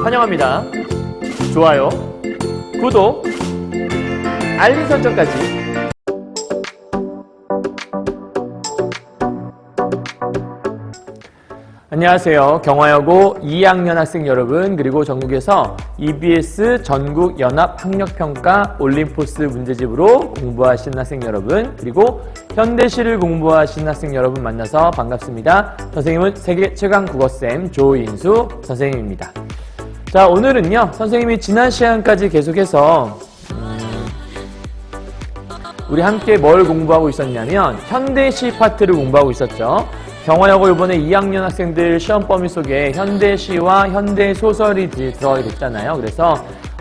환영합니다. 좋아요, 구독, 알림 설정까지. 안녕하세요. 경화여고 2학년 학생 여러분, 그리고 전국에서 EBS 전국 연합 학력 평가 올림포스 문제집으로 공부하신 학생 여러분, 그리고 현대시를 공부하신 학생 여러분 만나서 반갑습니다. 선생님은 세계 최강 국어쌤 조인수 선생님입니다. 자, 오늘은요, 선생님이 지난 시간까지 계속해서, 음, 우리 함께 뭘 공부하고 있었냐면, 현대시 파트를 공부하고 있었죠. 경화여고 이번에 2학년 학생들 시험 범위 속에 현대시와 현대소설이 들어가게 됐잖아요. 그래서,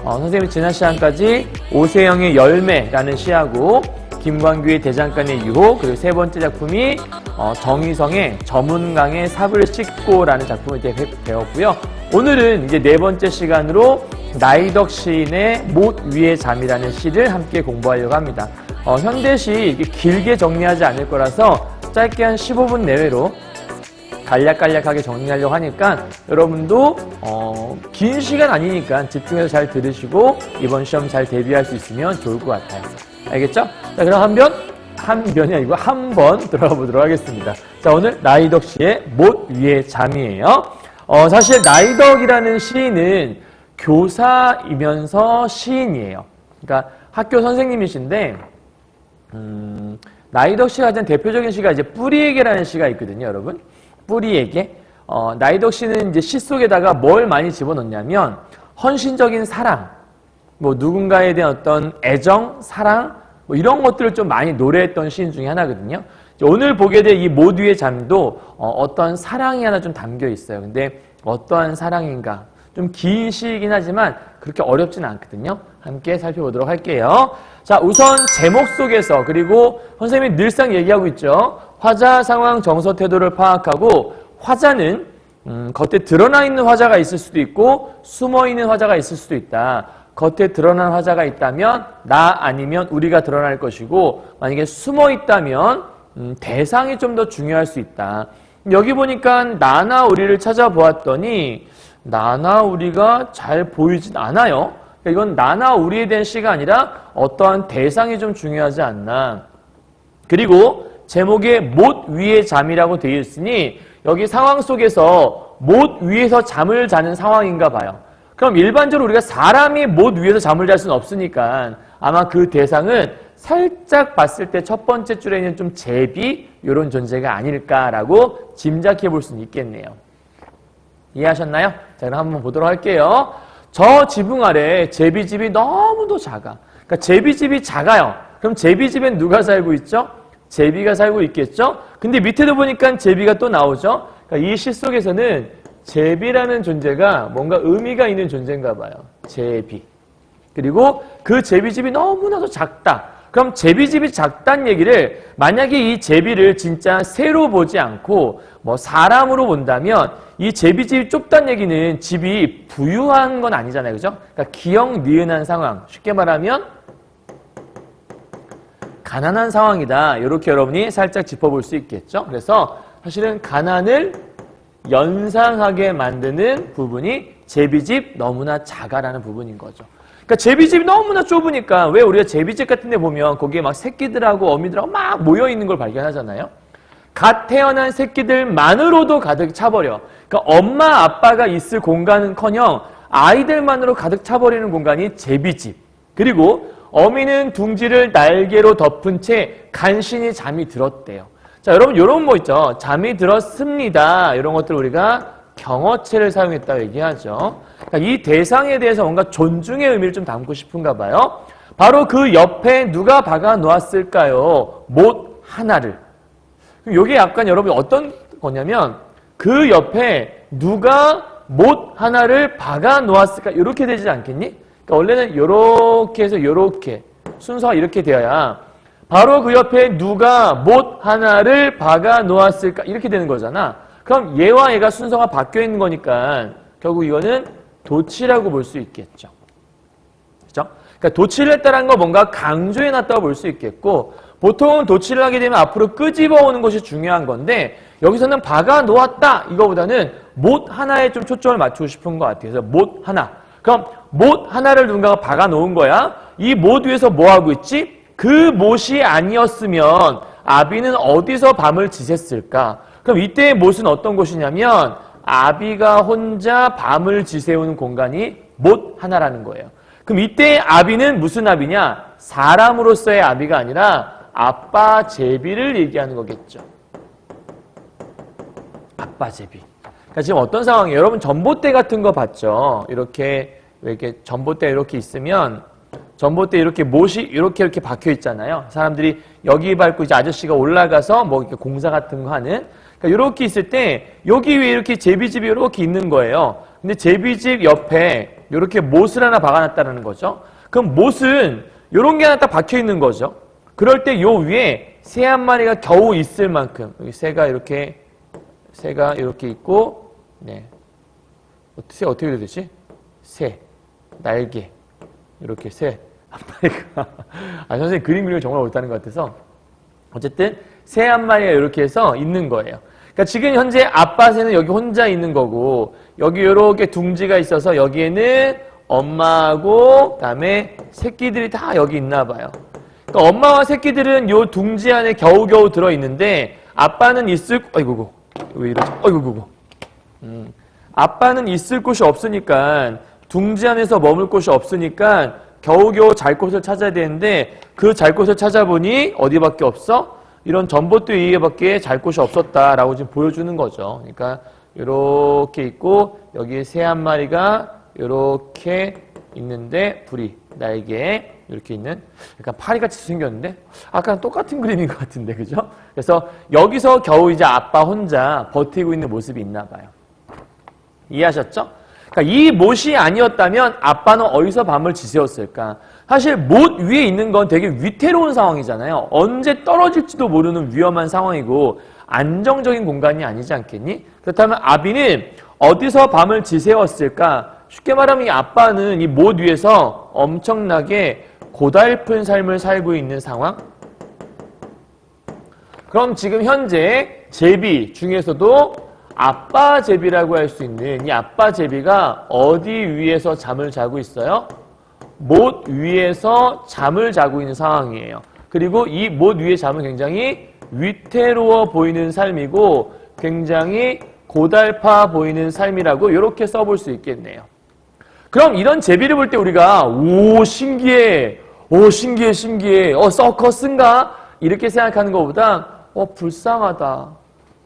어, 선생님이 지난 시간까지 오세영의 열매라는 시하고, 김광규의 대장간의 유혹, 그리고 세 번째 작품이 어, 정희성의 저문강의 삽을 씻고라는 작품을 배웠고요. 오늘은 이제 네 번째 시간으로 나이덕 시인의 못 위의 잠이라는 시를 함께 공부하려고 합니다. 어, 현대시 길게 정리하지 않을 거라서 짧게 한 15분 내외로 간략간략하게 정리하려고 하니까 여러분도 어, 긴 시간 아니니까 집중해서 잘 들으시고 이번 시험 잘 대비할 수 있으면 좋을 것 같아요. 알겠죠? 자, 그럼 한 변, 한 변이 아니고 한 번 들어가 보도록 하겠습니다. 자, 오늘 나이덕 씨의 못 위의 잠이에요. 어, 사실 나이덕이라는 시인은 교사이면서 시인이에요. 그러니까 학교 선생님이신데, 음, 나이덕 씨가 가장 대표적인 시가 이제 뿌리에게라는 시가 있거든요, 여러분. 뿌리에게. 어, 나이덕 씨는 이제 시 속에다가 뭘 많이 집어넣냐면, 헌신적인 사랑, 뭐 누군가에 대한 어떤 애정, 사랑, 뭐 이런 것들을 좀 많이 노래했던 시인 중에 하나거든요. 오늘 보게 될 이 모두의 잠도 어, 떤 사랑이 하나 좀 담겨 있어요. 근데 어떠한 사랑인가? 좀 긴 시이긴 하지만 그렇게 어렵진 않거든요. 함께 살펴보도록 할게요. 자, 우선 제목 속에서 그리고 선생님이 늘상 얘기하고 있죠. 화자 상황 정서 태도를 파악하고 화자는 음, 겉에 드러나 있는 화자가 있을 수도 있고 숨어 있는 화자가 있을 수도 있다. 겉에 드러난 화자가 있다면 나 아니면 우리가 드러날 것이고 만약에 숨어 있다면 음, 대상이 좀 더 중요할 수 있다. 여기 보니까 나나 우리를 찾아보았더니 나나 우리가 잘 보이진 않아요. 그러니까 이건 나나 우리에 대한 시가 아니라 어떠한 대상이 좀 중요하지 않나. 그리고 제목에 못 위에 잠이라고 되어 있으니 여기 상황 속에서 못 위에서 잠을 자는 상황인가 봐요. 그럼 일반적으로 우리가 사람이 못 위에서 잠을 잘 수는 없으니까 아마 그 대상은 살짝 봤을 때 첫 번째 줄에 있는 좀 제비 이런 존재가 아닐까라고 짐작해 볼 수는 있겠네요. 이해하셨나요? 자, 그럼 한번 보도록 할게요. 저 지붕 아래 제비집이 너무도 작아. 그러니까 제비집이 작아요. 그럼 제비집엔 누가 살고 있죠? 제비가 살고 있겠죠? 근데 밑에도 보니까 제비가 또 나오죠? 그러니까 이시 속에서는 제비라는 존재가 뭔가 의미가 있는 존재인가 봐요. 제비. 그리고 그 제비집이 너무나도 작다. 그럼 제비집이 작다는 얘기를 만약에 이 제비를 진짜 새로 보지 않고 뭐 사람으로 본다면 이 제비집이 좁다는 얘기는 집이 부유한 건 아니잖아요. 그죠? 그러니까 기억 니은한 상황. 쉽게 말하면 가난한 상황이다. 이렇게 여러분이 살짝 짚어볼 수 있겠죠. 그래서 사실은 가난을 연상하게 만드는 부분이 제비집 너무나 작아라는 부분인 거죠. 그러니까 제비집이 너무나 좁으니까 왜 우리가 제비집 같은 데 보면 거기에 막 새끼들하고 어미들하고 막 모여 있는 걸 발견하잖아요. 갓 태어난 새끼들만으로도 가득 차버려. 그러니까 엄마 아빠가 있을 공간은커녕 아이들만으로 가득 차버리는 공간이 제비집. 그리고 어미는 둥지를 날개로 덮은 채 간신히 잠이 들었대요. 자, 여러분 이런 거 있죠. 잠이 들었습니다. 이런 것들 우리가 경어체를 사용했다고 얘기하죠. 그러니까 이 대상에 대해서 뭔가 존중의 의미를 좀 담고 싶은가 봐요. 바로 그 옆에 누가 박아 놓았을까요? 못 하나를. 이게 약간 여러분 어떤 거냐면 그 옆에 누가 못 하나를 박아 놓았을까? 이렇게 되지 않겠니? 그러니까 원래는 이렇게 해서 이렇게 순서가 이렇게 되어야 바로 그 옆에 누가 못 하나를 박아 놓았을까? 이렇게 되는 거잖아. 그럼 얘와 얘가 순서가 바뀌어 있는 거니까 결국 이거는 도치라고 볼 수 있겠죠. 그죠? 그러니까 도치를 했다는 거 뭔가 강조해 놨다고 볼 수 있겠고 보통은 도치를 하게 되면 앞으로 끄집어 오는 것이 중요한 건데 여기서는 박아 놓았다 이거보다는 못 하나에 좀 초점을 맞추고 싶은 것 같아요. 그래서 못 하나. 그럼 못 하나를 누군가가 박아 놓은 거야. 이 못 위에서 뭐 하고 있지? 그 못이 아니었으면 아비는 어디서 밤을 지샜을까? 그럼 이때의 못은 어떤 곳이냐면 아비가 혼자 밤을 지새우는 공간이 못 하나라는 거예요. 그럼 이때 아비는 무슨 아비냐? 사람으로서의 아비가 아니라 아빠 제비를 얘기하는 거겠죠. 아빠 제비. 그러니까 지금 어떤 상황이에요? 여러분 전봇대 같은 거 봤죠? 이렇게 왜 이렇게 전봇대 이렇게 있으면 전봇대 이렇게 못이 이렇게 이렇게 박혀 있잖아요. 사람들이 여기 밟고 이제 아저씨가 올라가서 뭐 이렇게 공사 같은 거 하는 그러니까 이렇게 있을 때 여기 위에 이렇게 제비집이 이렇게 있는 거예요. 근데 제비집 옆에 이렇게 못을 하나 박아놨다는 거죠. 그럼 못은 이런 게 하나 딱 박혀 있는 거죠. 그럴 때 요 위에 새 한 마리가 겨우 있을 만큼 여기 새가 이렇게 새가 이렇게 있고 네. 새 어떻게 되지? 새 날개 이렇게 새 한 마리가 아 선생님 그림 그리기 정말 못하는 것 같아서 어쨌든 새 한 마리가 이렇게 해서 있는 거예요. 그러니까 지금 현재 아빠 새는 여기 혼자 있는 거고 여기 이렇게 둥지가 있어서 여기에는 엄마하고 그다음에 새끼들이 다 여기 있나 봐요. 그러니까 엄마와 새끼들은 요 둥지 안에 겨우겨우 들어 있는데 아빠는 있을 아이고고 왜 이러지? 아이고고 음, 아빠는 있을 곳이 없으니까 둥지 안에서 머물 곳이 없으니까 겨우겨우 잘 곳을 찾아야 되는데 그 잘 곳을 찾아보니 어디밖에 없어? 이런 전봇대 위에밖에 잘 곳이 없었다라고 지금 보여주는 거죠. 그러니까 이렇게 있고 여기에 새 한 마리가 이렇게 있는데 불이 날개 이렇게 있는 약간 파리같이 생겼는데 아까랑 똑같은 그림인 것 같은데 그죠? 그래서 여기서 겨우 이제 아빠 혼자 버티고 있는 모습이 있나 봐요. 이해하셨죠? 그러니까 이 못이 아니었다면 아빠는 어디서 밤을 지새웠을까? 사실 못 위에 있는 건 되게 위태로운 상황이잖아요. 언제 떨어질지도 모르는 위험한 상황이고 안정적인 공간이 아니지 않겠니? 그렇다면 아비는 어디서 밤을 지새웠을까? 쉽게 말하면 이 아빠는 이 못 위에서 엄청나게 고달픈 삶을 살고 있는 상황? 그럼 지금 현재 제비 중에서도 아빠 제비라고 할 수 있는 이 아빠 제비가 어디 위에서 잠을 자고 있어요? 못 위에서 잠을 자고 있는 상황이에요. 그리고 이 못 위의 잠은 굉장히 위태로워 보이는 삶이고 굉장히 고달파 보이는 삶이라고 이렇게 써볼 수 있겠네요. 그럼 이런 제비를 볼 때 우리가 오 신기해, 오 신기해 신기해, 어 서커스인가 이렇게 생각하는 것보다 어 불쌍하다.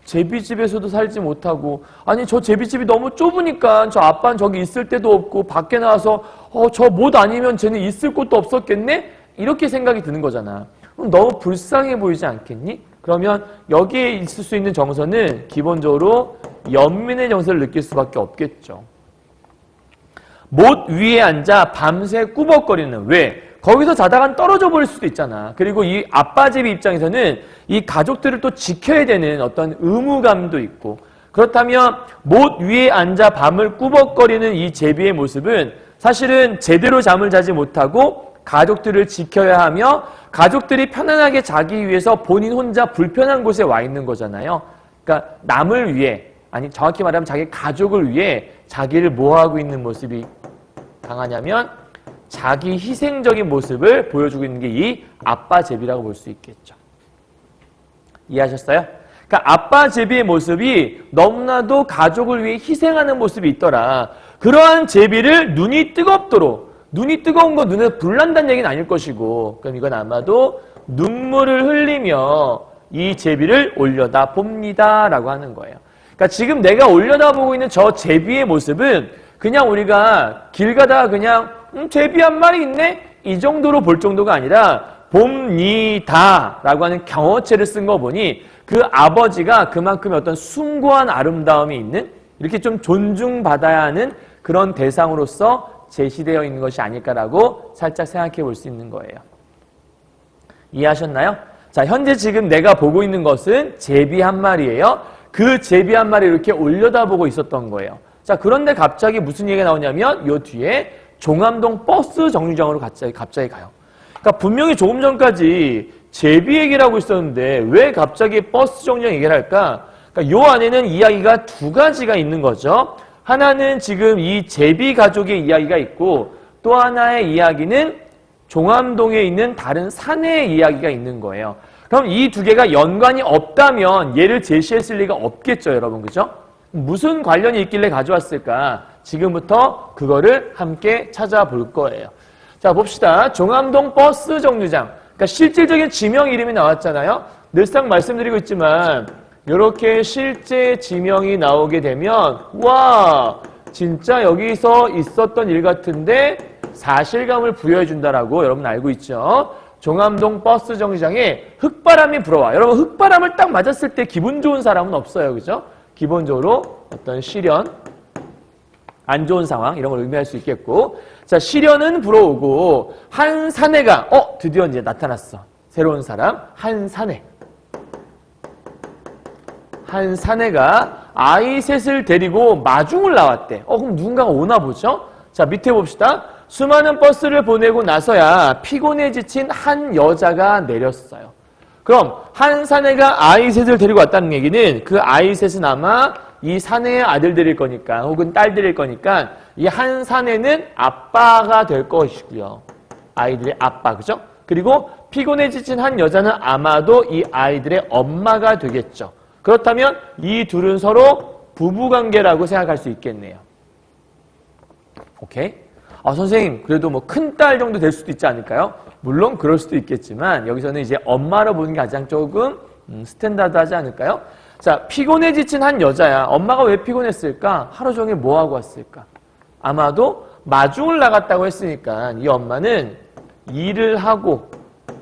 제비집에서도 살지 못하고 아니 저 제비집이 너무 좁으니까 저 아빠는 저기 있을 데도 없고 밖에 나와서 어 저 못 아니면 쟤는 있을 곳도 없었겠네 이렇게 생각이 드는 거잖아 그럼 너무 불쌍해 보이지 않겠니? 그러면 여기에 있을 수 있는 정서는 기본적으로 연민의 정서를 느낄 수밖에 없겠죠 못 위에 앉아 밤새 꾸벅거리는 왜? 거기서 자다간 떨어져 버릴 수도 있잖아. 그리고 이 아빠 집 입장에서는 이 가족들을 또 지켜야 되는 어떤 의무감도 있고 그렇다면 못 위에 앉아 밤을 꾸벅거리는 이 제비의 모습은 사실은 제대로 잠을 자지 못하고 가족들을 지켜야 하며 가족들이 편안하게 자기 위해서 본인 혼자 불편한 곳에 와 있는 거잖아요. 그러니까 남을 위해 아니 정확히 말하면 자기 가족을 위해 자기를 모하고 있는 모습이 강하냐면 자기 희생적인 모습을 보여주고 있는 게 이 아빠 제비라고 볼 수 있겠죠. 이해하셨어요? 그러니까 아빠 제비의 모습이 너무나도 가족을 위해 희생하는 모습이 있더라. 그러한 제비를 눈이 뜨겁도록 눈이 뜨거운 거 눈에 불난다는 얘기는 아닐 것이고 그럼 이건 아마도 눈물을 흘리며 이 제비를 올려다 봅니다 라고 하는 거예요. 그러니까 지금 내가 올려다 보고 있는 저 제비의 모습은 그냥 우리가 길 가다가 그냥 음, 제비 한 마리 있네? 이 정도로 볼 정도가 아니라 봅니다라고 하는 경어체를 쓴 거 보니 그 아버지가 그만큼의 어떤 숭고한 아름다움이 있는 이렇게 좀 존중받아야 하는 그런 대상으로서 제시되어 있는 것이 아닐까라고 살짝 생각해 볼 수 있는 거예요. 이해하셨나요? 자, 현재 지금 내가 보고 있는 것은 제비 한 마리예요. 그 제비 한 마리 이렇게 올려다보고 있었던 거예요. 자, 그런데 갑자기 무슨 얘기가 나오냐면 요 뒤에 종암동 버스 정류장으로 갑자기, 갑자기 가요. 그러니까 분명히 조금 전까지 제비 얘기를 하고 있었는데 왜 갑자기 버스 정류장 얘기를 할까? 그러니까 요 안에는 이야기가 두 가지가 있는 거죠. 하나는 지금 이 제비 가족의 이야기가 있고 또 하나의 이야기는 종암동에 있는 다른 사내의 이야기가 있는 거예요. 그럼 이 두 개가 연관이 없다면 얘를 제시했을 리가 없겠죠, 여러분. 그죠? 무슨 관련이 있길래 가져왔을까? 지금부터 그거를 함께 찾아볼 거예요. 자, 봅시다. 종암동 버스 정류장. 그러니까 실질적인 지명 이름이 나왔잖아요. 늘상 말씀드리고 있지만 이렇게 실제 지명이 나오게 되면 와 진짜 여기서 있었던 일 같은데 사실감을 부여해 준다라고 여러분 알고 있죠. 종암동 버스 정류장에 흙바람이 불어와. 여러분 흙바람을 딱 맞았을 때 기분 좋은 사람은 없어요. 그죠? 기본적으로 어떤 시련, 안 좋은 상황 이런 걸 의미할 수 있겠고. 자 시련은 불어오고 한 사내가 어 드디어 이제 나타났어. 새로운 사람 한 사내. 한 사내가 아이 셋을 데리고 마중을 나왔대. 어 그럼 누군가가 오나 보죠? 자 밑에 봅시다. 수많은 버스를 보내고 나서야 피곤해 지친 한 여자가 내렸어요. 그럼 한 사내가 아이 셋을 데리고 왔다는 얘기는 그 아이 셋은 아마 이 사내의 아들들일 거니까 혹은 딸들일 거니까 이 한 사내는 아빠가 될 것이고요. 아이들의 아빠 그죠? 그리고 피곤해 지친 한 여자는 아마도 이 아이들의 엄마가 되겠죠. 그렇다면 이 둘은 서로 부부 관계라고 생각할 수 있겠네요. 오케이? 아, 선생님, 그래도 뭐 큰 딸 정도 될 수도 있지 않을까요? 물론 그럴 수도 있겠지만 여기서는 이제 엄마로 보는 게 가장 조금 음, 스탠다드 하지 않을까요? 자, 피곤해 지친 한 여자야. 엄마가 왜 피곤했을까? 하루 종일 뭐 하고 왔을까? 아마도 마중을 나갔다고 했으니까 이 엄마는 일을 하고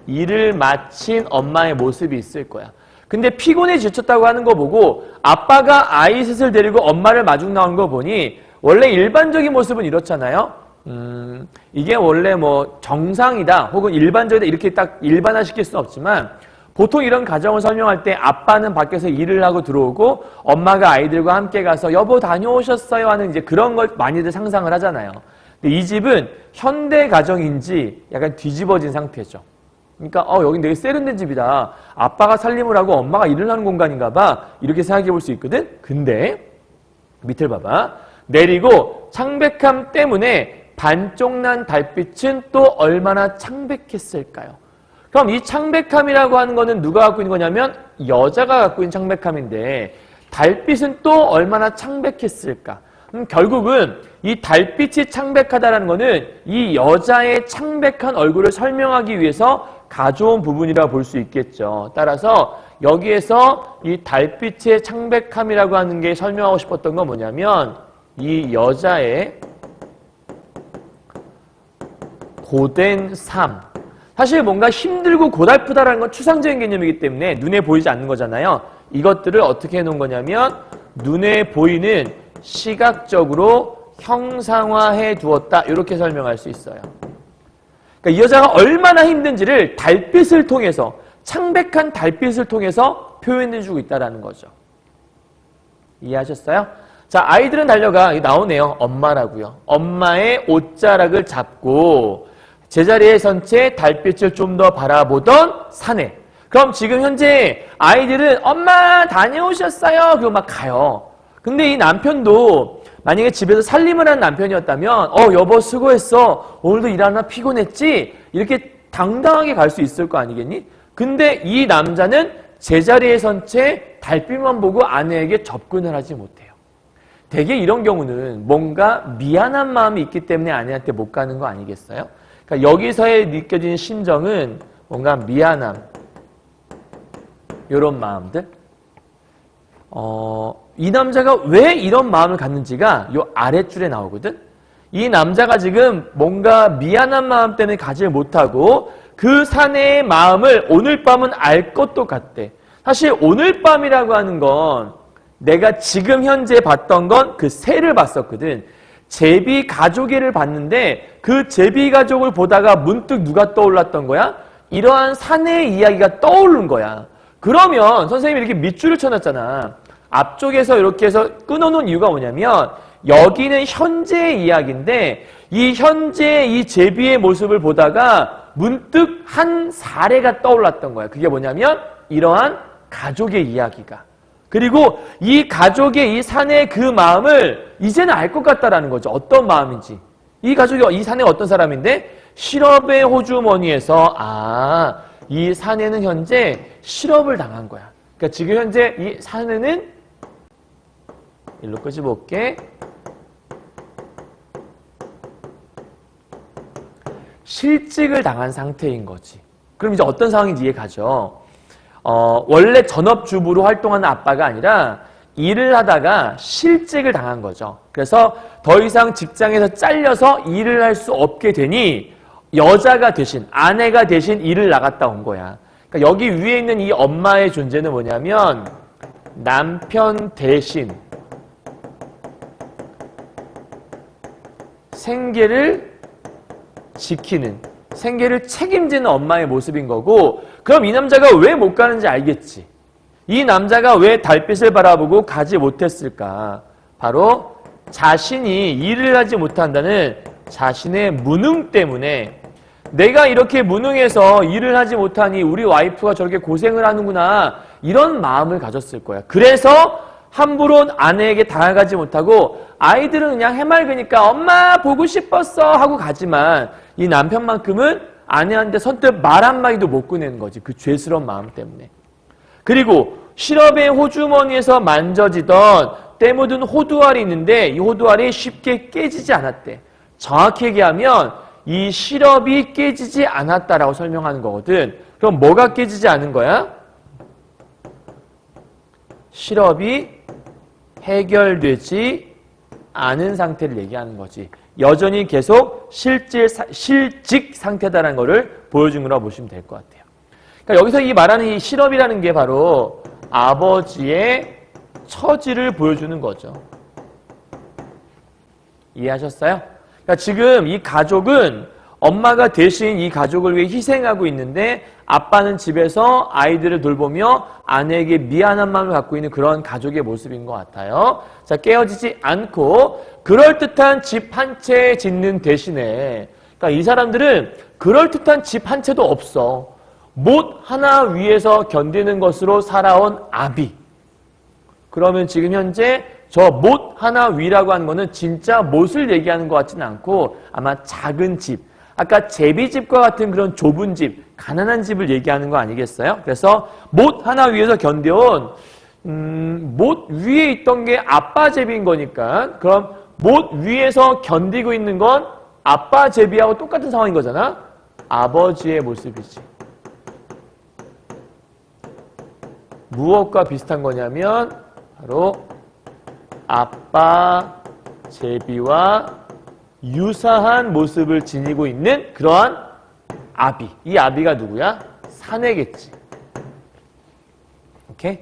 일을 마친 엄마의 모습이 있을 거야. 근데 피곤해 지쳤다고 하는 거 보고 아빠가 아이 셋을 데리고 엄마를 마중 나온 거 보니 원래 일반적인 모습은 이렇잖아요. 음, 이게 원래 뭐 정상이다 혹은 일반적이다 이렇게 딱 일반화시킬 수는 없지만 보통 이런 가정을 설명할 때 아빠는 밖에서 일을 하고 들어오고 엄마가 아이들과 함께 가서 여보 다녀오셨어요 하는 이제 그런 걸 많이들 상상을 하잖아요. 근데 이 집은 현대 가정인지 약간 뒤집어진 상태죠. 그러니까 어 여긴 되게 세련된 집이다. 아빠가 살림을 하고 엄마가 일을 하는 공간인가 봐. 이렇게 생각해 볼 수 있거든. 근데 밑을 봐봐. 내리고 창백함 때문에 반쪽 난 달빛은 또 얼마나 창백했을까요? 그럼 이 창백함이라고 하는 거는 누가 갖고 있는 거냐면 여자가 갖고 있는 창백함인데 달빛은 또 얼마나 창백했을까? 음, 결국은 이 달빛이 창백하다라는 거는 이 여자의 창백한 얼굴을 설명하기 위해서 가져온 부분이라 볼 수 있겠죠. 따라서 여기에서 이 달빛의 창백함이라고 하는 게 설명하고 싶었던 건 뭐냐면 이 여자의 고된 삶. 사실 뭔가 힘들고 고달프다라는 건 추상적인 개념이기 때문에 눈에 보이지 않는 거잖아요. 이것들을 어떻게 해놓은 거냐면 눈에 보이는 시각적으로 형상화해 두었다. 이렇게 설명할 수 있어요. 그러니까 이 여자가 얼마나 힘든지를 달빛을 통해서 창백한 달빛을 통해서 표현해 주고 있다라는 거죠. 이해하셨어요? 자, 아이들은 달려가 나오네요. 엄마라고요. 엄마의 옷자락을 잡고 제자리에 선채 달빛을 좀 더 바라보던 사내. 그럼 지금 현재 아이들은 엄마 다녀오셨어요. 그리고 막 가요. 근데 이 남편도 만약에 집에서 살림을 하는 남편이었다면 어 여보 수고했어. 오늘도 일하나 피곤했지? 이렇게 당당하게 갈 수 있을 거 아니겠니? 근데 이 남자는 제자리에 선 채 달빛만 보고 아내에게 접근을 하지 못해요. 대개 이런 경우는 뭔가 미안한 마음이 있기 때문에 아내한테 못 가는 거 아니겠어요? 그러니까 여기서의 느껴지는 심정은 뭔가 미안함, 이런 마음들. 어, 이 남자가 왜 이런 마음을 갖는지가 요 아랫줄에 나오거든. 이 남자가 지금 뭔가 미안한 마음 때문에 가지 못하고 그 사내의 마음을 오늘 밤은 알 것도 같대. 사실 오늘 밤이라고 하는 건 내가 지금 현재 봤던 건 그 새를 봤었거든. 제비 가족애를 봤는데 그 제비 가족을 보다가 문득 누가 떠올랐던 거야? 이러한 사내의 이야기가 떠오른 거야. 그러면 선생님이 이렇게 밑줄을 쳐놨잖아. 앞쪽에서 이렇게 해서 끊어놓은 이유가 뭐냐면 여기는 현재의 이야기인데 이 현재의 이 제비의 모습을 보다가 문득 한 사례가 떠올랐던 거야. 그게 뭐냐면 이러한 가족의 이야기가. 그리고 이 가족의 이 사내의 그 마음을 이제는 알 것 같다라는 거죠. 어떤 마음인지. 이 가족이 이 사내가 어떤 사람인데 실업의 호주머니에서 아, 이 사내는 현재 실업을 당한 거야. 그러니까 지금 현재 이 사내는 일로 끄집어볼게. 실직을 당한 상태인 거지. 그럼 이제 어떤 상황인지 이해 가죠. 어, 원래 전업주부로 활동하는 아빠가 아니라 일을 하다가 실직을 당한 거죠. 그래서 더 이상 직장에서 잘려서 일을 할 수 없게 되니 여자가 대신, 아내가 대신 일을 나갔다 온 거야. 그러니까 여기 위에 있는 이 엄마의 존재는 뭐냐면 남편 대신 생계를 지키는 생계를 책임지는 엄마의 모습인 거고 그럼 이 남자가 왜 못 가는지 알겠지. 이 남자가 왜 달빛을 바라보고 가지 못했을까? 바로 자신이 일을 하지 못한다는 자신의 무능 때문에 내가 이렇게 무능해서 일을 하지 못하니 우리 와이프가 저렇게 고생을 하는구나 이런 마음을 가졌을 거야. 그래서 함부로 아내에게 다가가지 못하고 아이들은 그냥 해맑으니까 엄마 보고 싶었어 하고 가지만 이 남편만큼은 아내한테 선뜻 말 한마디도 못 꺼내는 거지. 그 죄스러운 마음 때문에. 그리고 실업의 호주머니에서 만져지던 때 묻은 호두알이 있는데 이 호두알이 쉽게 깨지지 않았대. 정확히 얘기하면 이 실업이 깨지지 않았다라고 설명하는 거거든. 그럼 뭐가 깨지지 않은 거야? 실업이 해결되지 않은 상태를 얘기하는 거지. 여전히 계속 실질, 실직 상태다라는 것을 보여준 거라고 보시면 될 것 같아요. 그러니까 여기서 이 말하는 이 실업이라는 게 바로 아버지의 처지를 보여주는 거죠. 이해하셨어요? 그러니까 지금 이 가족은 엄마가 대신 이 가족을 위해 희생하고 있는데 아빠는 집에서 아이들을 돌보며 아내에게 미안한 마음을 갖고 있는 그런 가족의 모습인 것 같아요. 자, 깨어지지 않고 그럴듯한 집 한 채 짓는 대신에 그러니까 이 사람들은 그럴듯한 집 한 채도 없어. 못 하나 위에서 견디는 것으로 살아온 아비. 그러면 지금 현재 저 못 하나 위라고 하는 거는 진짜 못을 얘기하는 것 같지는 않고 아마 작은 집, 아까 제비집과 같은 그런 좁은 집, 가난한 집을 얘기하는 거 아니겠어요? 그래서 못 하나 위에서 견뎌온 음, 못 위에 있던 게 아빠 제비인 거니까 그럼 못 위에서 견디고 있는 건 아빠 제비하고 똑같은 상황인 거잖아. 아버지의 모습이지. 무엇과 비슷한 거냐면 바로 아빠 제비와 유사한 모습을 지니고 있는 그러한 아비. 이 아비가 누구야? 사내겠지. 오케이?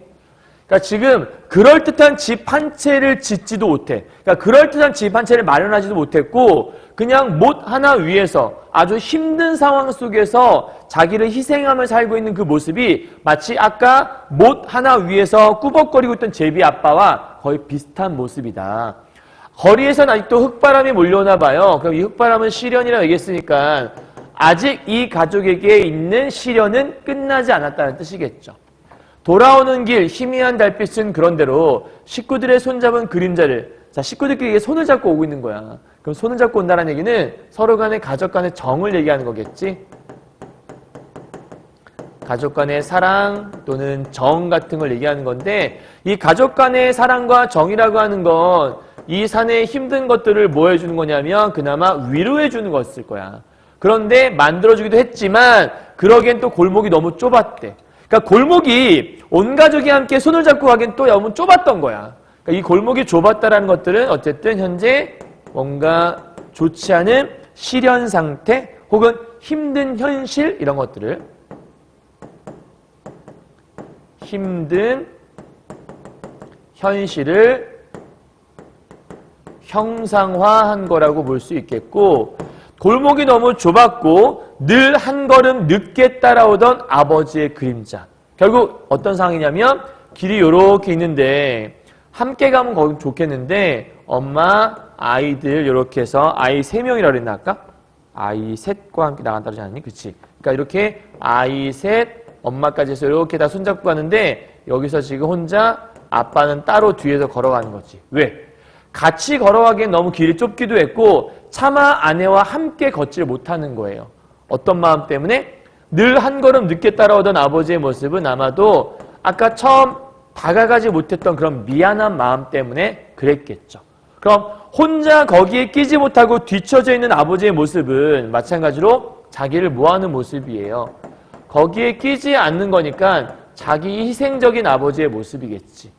그러니까 지금 그럴듯한 집 한 채를 짓지도 못해. 그러니까 그럴듯한 집 한 채를 마련하지도 못했고 그냥 못 하나 위에서 아주 힘든 상황 속에서 자기를 희생하며 살고 있는 그 모습이 마치 아까 못 하나 위에서 꾸벅거리고 있던 제비 아빠와 거의 비슷한 모습이다. 거리에선 아직도 흙바람이 몰려오나 봐요. 그럼 이 흙바람은 시련이라고 얘기했으니까 아직 이 가족에게 있는 시련은 끝나지 않았다는 뜻이겠죠. 돌아오는 길 희미한 달빛은 그런대로 식구들의 손잡은 그림자를 자 식구들끼리 손을 잡고 오고 있는 거야. 그럼 손을 잡고 온다는 얘기는 서로 간의 가족 간의 정을 얘기하는 거겠지. 가족 간의 사랑 또는 정 같은 걸 얘기하는 건데 이 가족 간의 사랑과 정이라고 하는 건 이 산의 힘든 것들을 뭐 해주는 거냐면 그나마 위로해 주는 것일 거야. 그런데 만들어주기도 했지만 그러기엔 또 골목이 너무 좁았대. 그러니까 골목이 온 가족이 함께 손을 잡고 가기엔 또 너무 좁았던 거야. 그러니까 이 골목이 좁았다라는 것들은 어쨌든 현재 뭔가 좋지 않은 실현 상태 혹은 힘든 현실 이런 것들을 힘든 현실을 형상화한 거라고 볼 수 있겠고 골목이 너무 좁았고 늘 한 걸음 늦게 따라오던 아버지의 그림자. 결국 어떤 상황이냐면 길이 이렇게 있는데 함께 가면 거기 좋겠는데 엄마, 아이들 이렇게 해서 아이 세 명이라 그랬나 아까? 아이 셋과 함께 나간다고 하지 않니? 그치? 그러니까 이렇게 아이 셋, 엄마까지 해서 이렇게 다 손잡고 가는데 여기서 지금 혼자 아빠는 따로 뒤에서 걸어가는 거지. 왜? 같이 걸어가기엔 너무 길이 좁기도 했고 차마 아내와 함께 걷지를 못하는 거예요. 어떤 마음 때문에? 늘 한 걸음 늦게 따라오던 아버지의 모습은 아마도 아까 처음 다가가지 못했던 그런 미안한 마음 때문에 그랬겠죠. 그럼 혼자 거기에 끼지 못하고 뒤처져 있는 아버지의 모습은 마찬가지로 자기를 모하는 모습이에요. 거기에 끼지 않는 거니까 자기 희생적인 아버지의 모습이겠지.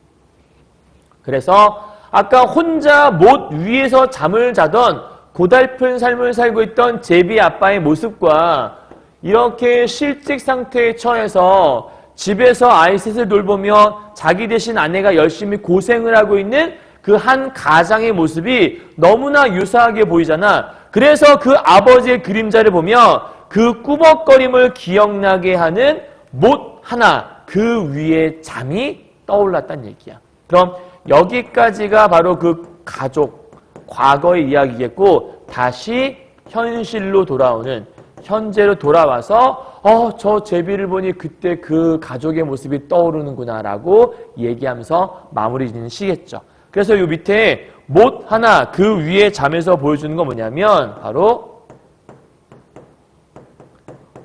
그래서 아까 혼자 못 위에서 잠을 자던 고달픈 삶을 살고 있던 제비 아빠의 모습과 이렇게 실직 상태에 처해서 집에서 아이 셋을 돌보며 자기 대신 아내가 열심히 고생을 하고 있는 그 한 가장의 모습이 너무나 유사하게 보이잖아. 그래서 그 아버지의 그림자를 보며 그 꾸벅거림을 기억나게 하는 못 하나 그 위에 잠이 떠올랐단 얘기야. 그럼 여기까지가 바로 그 가족 과거의 이야기겠고 다시 현실로 돌아오는 현재로 돌아와서 어 저 제비를 보니 그때 그 가족의 모습이 떠오르는구나 라고 얘기하면서 마무리 짓는 시겠죠. 그래서 요 밑에 못 하나 그 위에 잠에서 보여주는 건 뭐냐면 바로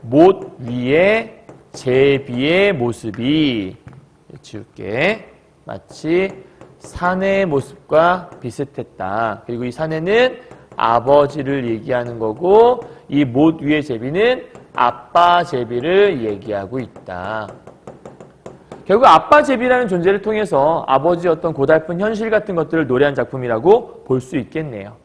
못 위에 제비의 모습이 지울게 마치 사내의 모습과 비슷했다. 그리고 이 사내는 아버지를 얘기하는 거고 이 못 위의 제비는 아빠 제비를 얘기하고 있다. 결국 아빠 제비라는 존재를 통해서 아버지의 어떤 고달픈 현실 같은 것들을 노래한 작품이라고 볼 수 있겠네요.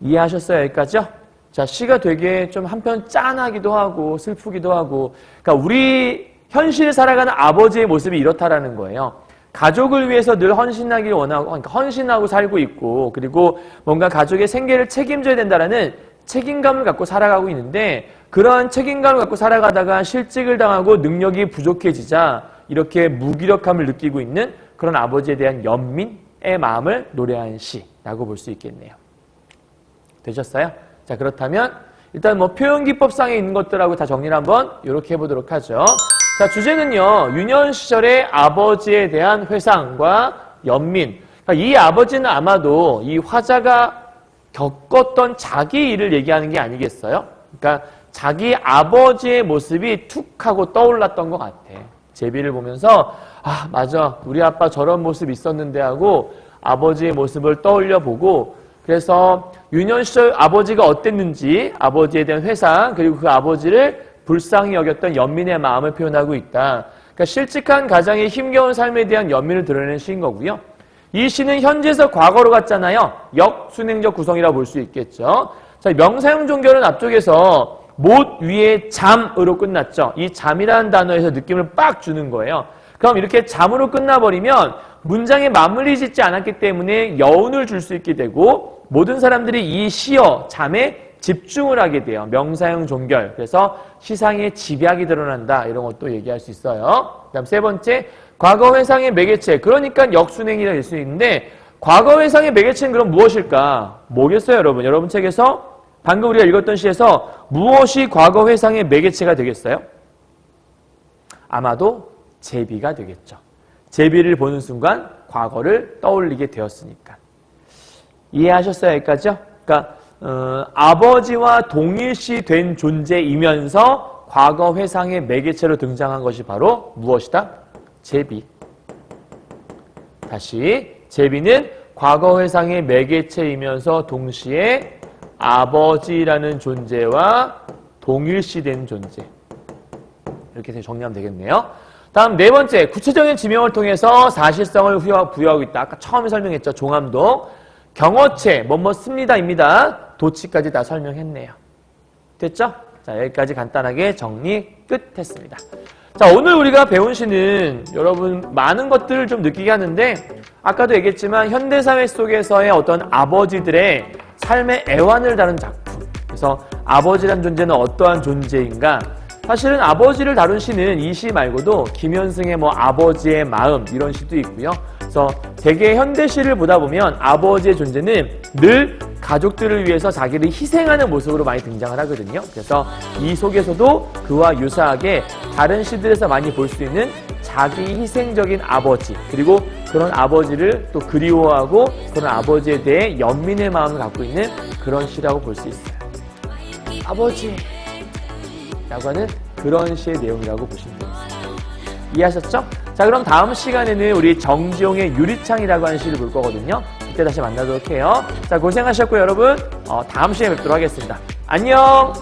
이해하셨어요? 여기까지요? 자, 시가 되게 좀 한편 짠하기도 하고 슬프기도 하고 그러니까 우리 현실을 살아가는 아버지의 모습이 이렇다라는 거예요. 가족을 위해서 늘 헌신하기를 원하고 그러니까 헌신하고 살고 있고 그리고 뭔가 가족의 생계를 책임져야 된다라는 책임감을 갖고 살아가고 있는데 그러한 책임감을 갖고 살아가다가 실직을 당하고 능력이 부족해지자 이렇게 무기력함을 느끼고 있는 그런 아버지에 대한 연민의 마음을 노래한 시라고 볼 수 있겠네요. 되셨어요? 자 그렇다면 일단 뭐 표현 기법상에 있는 것들하고 다 정리를 한번 이렇게 해보도록 하죠. 자 주제는요 유년 시절의 아버지에 대한 회상과 연민. 그러니까 이 아버지는 아마도 이 화자가 겪었던 자기 일을 얘기하는 게 아니겠어요? 그러니까 자기 아버지의 모습이 툭 하고 떠올랐던 것 같아. 제비를 보면서 아 맞아 우리 아빠 저런 모습 있었는데 하고 아버지의 모습을 떠올려 보고 그래서 유년 시절 아버지가 어땠는지 아버지에 대한 회상 그리고 그 아버지를 불쌍히 여겼던 연민의 마음을 표현하고 있다. 그러니까 실직한 가장의 힘겨운 삶에 대한 연민을 드러내는 시인 거고요. 이 시는 현재에서 과거로 갔잖아요. 역순행적 구성이라 볼 수 있겠죠. 자, 명사용 종결은 앞쪽에서 못 위에 잠으로 끝났죠. 이 잠이라는 단어에서 느낌을 빡 주는 거예요. 그럼 이렇게 잠으로 끝나버리면 문장에 마무리 짓지 않았기 때문에 여운을 줄 수 있게 되고 모든 사람들이 이 시어, 잠에 집중을 하게 돼요. 명사형 종결. 그래서 시상의 집약이 드러난다. 이런 것도 얘기할 수 있어요. 그 다음 세 번째, 과거 회상의 매개체. 그러니까 역순행이라 될 수 있는데 과거 회상의 매개체는 그럼 무엇일까? 뭐겠어요, 여러분? 여러분 책에서 방금 우리가 읽었던 시에서 무엇이 과거 회상의 매개체가 되겠어요? 아마도 제비가 되겠죠. 제비를 보는 순간 과거를 떠올리게 되었으니까. 이해하셨어요? 여기까지요? 그러니까 어, 아버지와 동일시 된 존재이면서 과거 회상의 매개체로 등장한 것이 바로 무엇이다? 제비. 다시 제비는 과거 회상의 매개체이면서 동시에 아버지라는 존재와 동일시된 존재. 이렇게 정리하면 되겠네요. 다음 네 번째, 구체적인 지명을 통해서 사실성을 부여하고 있다. 아까 처음에 설명했죠. 종암도. 경어체, 뭐뭐 씁니다입니다. 도치까지 다 설명했네요. 됐죠? 자, 여기까지 간단하게 정리 끝했습니다. 자, 오늘 우리가 배운 시는 여러분 많은 것들을 좀 느끼게 하는데 아까도 얘기했지만 현대사회 속에서의 어떤 아버지들의 삶의 애환을 다룬 작품. 그래서 아버지란 존재는 어떠한 존재인가? 사실은 아버지를 다룬 시는 이 시 말고도 김현승의 뭐 아버지의 마음 이런 시도 있고요. 그래서 대개 현대 시를 보다 보면 아버지의 존재는 늘 가족들을 위해서 자기를 희생하는 모습으로 많이 등장을 하거든요. 그래서 이 속에서도 그와 유사하게 다른 시들에서 많이 볼 수 있는 자기 희생적인 아버지 그리고 그런 아버지를 또 그리워하고 그런 아버지에 대해 연민의 마음을 갖고 있는 그런 시라고 볼 수 있어요. 아버지 라고 하는 그런 시의 내용이라고 보시면 되겠습니다. 이해하셨죠? 자 그럼 다음 시간에는 우리 정지용의 유리창이라고 하는 시를 볼 거거든요. 그때 다시 만나도록 해요. 자 고생하셨고요 여러분. 어, 다음 시간에 뵙도록 하겠습니다. 안녕!